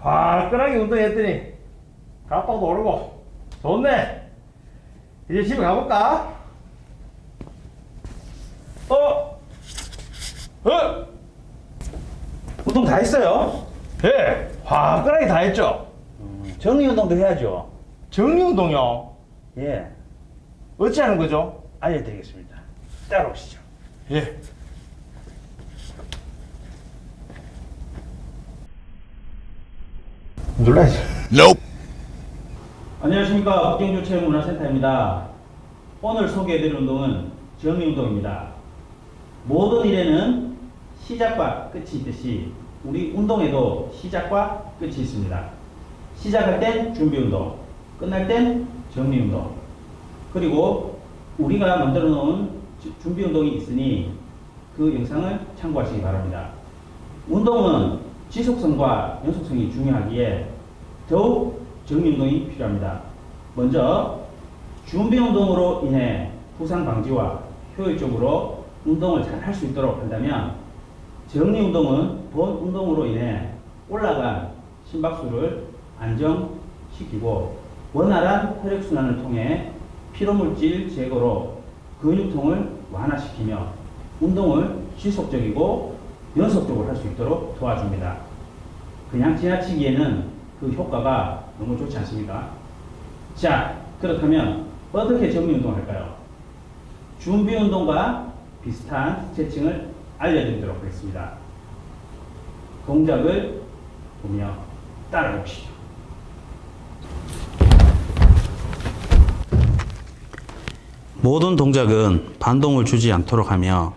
화끈하게 운동했더니 가빠도 오르고 좋네 이제 집에 가볼까? 어? 어? 운동 다 했어요? 예 화끈하게 다 했죠 정리 운동도 해야죠. 정리 운동이요 예, 어찌 하는 거죠? 알려드리겠습니다. 따라오시죠. 예 눌러야지 안녕하십니까 북경주 체육문화센터입니다. 오늘 소개해드릴 운동은 정리운동입니다. 모든 일에는 시작과 끝이 있듯이 우리 운동에도 시작과 끝이 있습니다. 시작할 땐 준비운동, 끝날 땐 정리운동. 그리고 우리가 만들어 놓은 주- 준비운동이 있으니 그 영상을 참고하시기 바랍니다. 운동은 지속성과 연속성이 중요하기에 더욱 정리운동이 필요합니다. 먼저 준비운동으로 인해 부상 방지와 효율적으로 운동을 잘 할 수 있도록 한다면 정리운동은 본 운동으로 인해 올라간 심박수를 안정시키고 원활한 혈액순환을 통해 피로물질 제거로 근육통을 완화시키며 운동을 지속적이고 연속적으로 할 수 있도록 도와줍니다. 그냥 지나치기에는 그 효과가 너무 좋지 않습니까? 자, 그렇다면 어떻게 정리 운동을 할까요? 준비 운동과 비슷한 스트레칭을 알려드리도록 하겠습니다. 동작을 보며 따라해 보시죠. 모든 동작은 반동을 주지 않도록 하며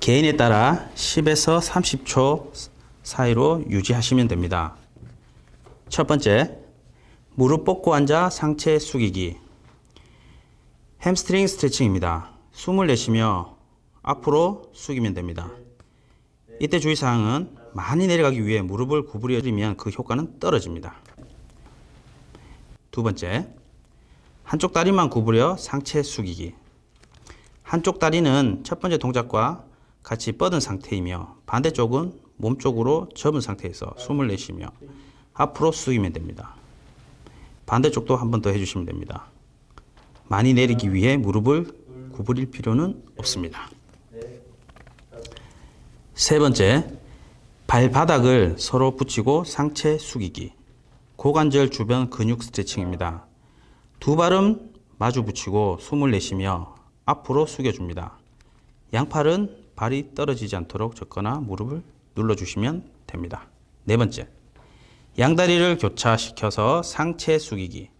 개인에 따라 10에서 30초 사이로 유지하시면 됩니다. 첫 번째, 무릎 뻗고 앉아 상체 숙이기. 햄스트링 스트레칭입니다. 숨을 내쉬며 앞으로 숙이면 됩니다. 이때 주의사항은 많이 내려가기 위해 무릎을 구부려주면 그 효과는 떨어집니다. 두 번째, 한쪽 다리만 구부려 상체 숙이기. 한쪽 다리는 첫 번째 동작과 같이 뻗은 상태이며 반대쪽은 몸쪽으로 접은 상태에서 숨을 내쉬며 앞으로 숙이면 됩니다. 반대쪽도 한 번 더 해주시면 됩니다. 많이 내리기 위해 무릎을 구부릴 필요는 없습니다. 세 번째, 발바닥을 서로 붙이고 상체 숙이기. 고관절 주변 근육 스트레칭입니다. 두 발은 마주 붙이고 숨을 내쉬며 앞으로 숙여줍니다. 양팔은 발이 떨어지지 않도록 젓거나 무릎을 눌러주시면 됩니다. 네 번째, 양다리를 교차시켜서 상체 숙이기.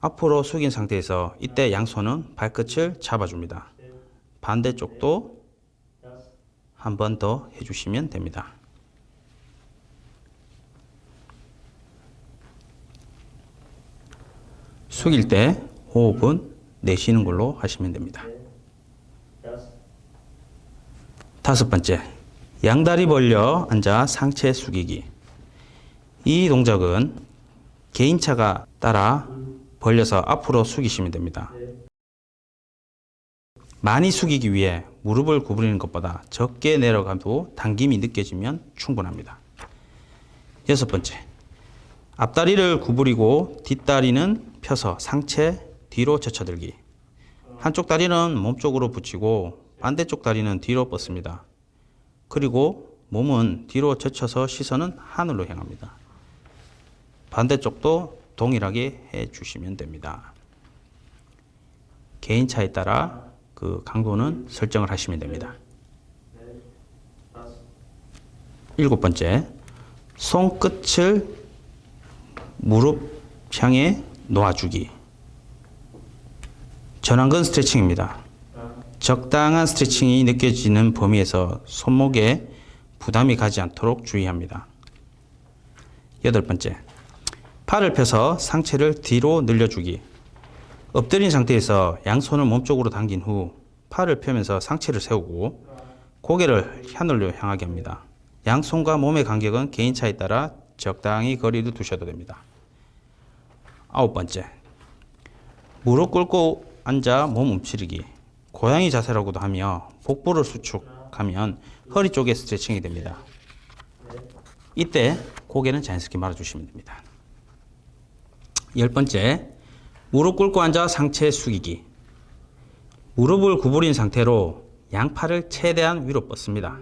앞으로 숙인 상태에서 이때 양손은 발끝을 잡아줍니다. 반대쪽도 한 번 더 해주시면 됩니다. 숙일 때 호흡은 내쉬는 걸로 하시면 됩니다. 다섯 번째, 양다리 벌려 앉아 상체 숙이기. 이 동작은 개인차가 따라 벌려서 앞으로 숙이시면 됩니다. 많이 숙이기 위해 무릎을 구부리는 것보다 적게 내려가도 당김이 느껴지면 충분합니다. 여섯 번째, 앞다리를 구부리고 뒷다리는 펴서 상체 뒤로 젖혀들기. 한쪽 다리는 몸쪽으로 붙이고 반대쪽 다리는 뒤로 뻗습니다. 그리고 몸은 뒤로 젖혀서 시선은 하늘로 향합니다. 반대쪽도 동일하게 해 주시면 됩니다. 개인차에 따라 그 강도는 설정을 하시면 됩니다. 일곱 번째, 손끝을 무릎 향해 놓아주기. 전완근 스트레칭입니다. 적당한 스트레칭이 느껴지는 범위에서 손목에 부담이 가지 않도록 주의합니다. 여덟 번째, 팔을 펴서 상체를 뒤로 늘려주기. 엎드린 상태에서 양손을 몸쪽으로 당긴 후 팔을 펴면서 상체를 세우고 고개를 하늘로 향하게 합니다. 양손과 몸의 간격은 개인차에 따라 적당히 거리를 두셔도 됩니다. 아홉 번째, 무릎 꿇고 앉아 몸 움츠리기. 고양이 자세라고도 하며 복부를 수축하면 허리 쪽에 스트레칭이 됩니다. 이때 고개는 자연스럽게 말아주시면 됩니다. 열 번째, 무릎 꿇고 앉아 상체 숙이기. 무릎을 구부린 상태로 양팔을 최대한 위로 뻗습니다.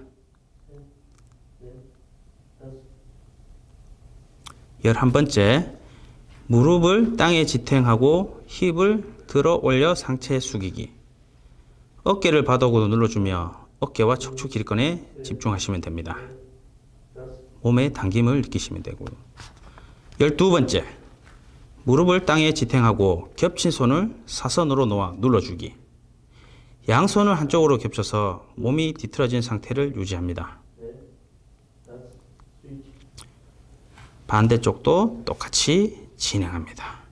열한 번째, 무릎을 땅에 지탱하고 힙을 들어 올려 상체 숙이기. 어깨를 바닥으로 눌러주며 어깨와 척추 길건에 집중하시면 됩니다. 몸의 당김을 느끼시면 되고요. 열두 번째, 무릎을 땅에 지탱하고 겹친 손을 사선으로 놓아 눌러주기. 양손을 한쪽으로 겹쳐서 몸이 뒤틀어진 상태를 유지합니다. 반대쪽도 똑같이 진행합니다.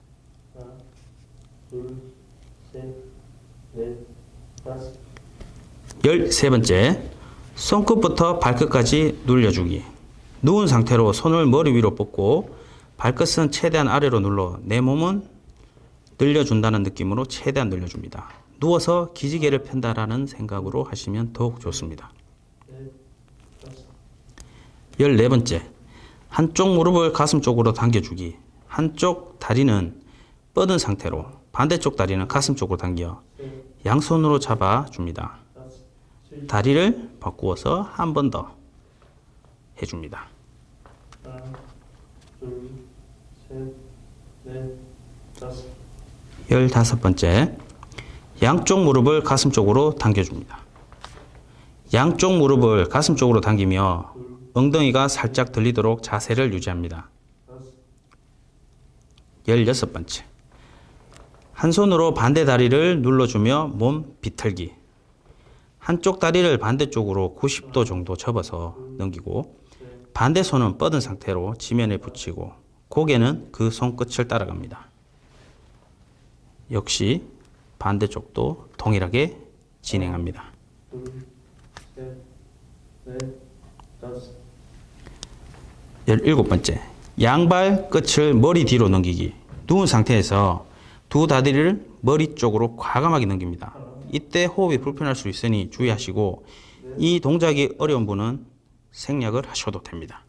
열세 번째, 손끝부터 발끝까지 눌려주기. 누운 상태로 손을 머리 위로 뻗고 발끝은 최대한 아래로 눌러 내 몸은 늘려준다는 느낌으로 최대한 늘려줍니다. 누워서 기지개를 편다라는 생각으로 하시면 더욱 좋습니다. 열네 번째, 한쪽 무릎을 가슴 쪽으로 당겨주기. 한쪽 다리는 뻗은 상태로 반대쪽 다리는 가슴 쪽으로 당겨 양손으로 잡아줍니다. 다리를 바꾸어서 한 번 더 해줍니다. 열다섯 번째, 양쪽 무릎을 가슴 쪽으로 당겨줍니다. 양쪽 무릎을 가슴 쪽으로 당기며 엉덩이가 살짝 들리도록 자세를 유지합니다. 열여섯 번째, 한 손으로 반대 다리를 눌러주며 몸 비틀기. 한쪽 다리를 반대쪽으로 90도 정도 접어서 넘기고 반대 손은 뻗은 상태로 지면에 붙이고 고개는 그 손끝을 따라갑니다. 역시 반대쪽도 동일하게 진행합니다. 열일곱 번째, 양발 끝을 머리 뒤로 넘기기. 누운 상태에서 두 다리를 머리 쪽으로 과감하게 넘깁니다. 이때 호흡이 불편할 수 있으니 주의하시고 이 동작이 어려운 분은 생략을 하셔도 됩니다.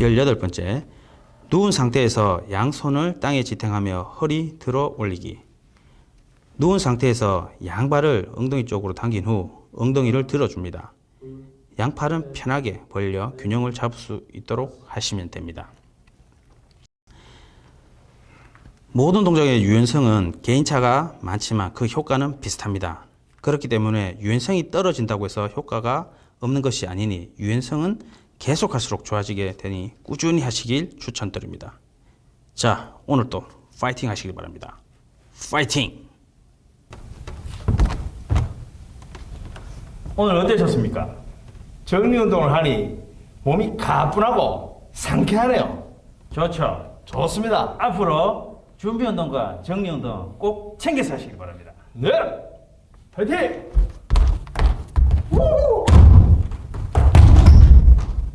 열여덟 번째, 누운 상태에서 양손을 땅에 지탱하며 허리 들어 올리기. 누운 상태에서 양발을 엉덩이 쪽으로 당긴 후 엉덩이를 들어줍니다. 양팔은 편하게 벌려 균형을 잡을 수 있도록 하시면 됩니다. 모든 동작의 유연성은 개인차가 많지만 그 효과는 비슷합니다. 그렇기 때문에 유연성이 떨어진다고 해서 효과가 없는 것이 아니니 유연성은 계속할수록 좋아지게 되니 꾸준히 하시길 추천드립니다. 자, 오늘도 파이팅 하시길 바랍니다. 파이팅! 오늘 어떠셨습니까? 정리 운동을 하니 몸이 가뿐하고 상쾌하네요. 좋죠. 좋습니다. 앞으로 준비 운동과 정리 운동 꼭 챙겨서 하시기 바랍니다. 네, 파이팅!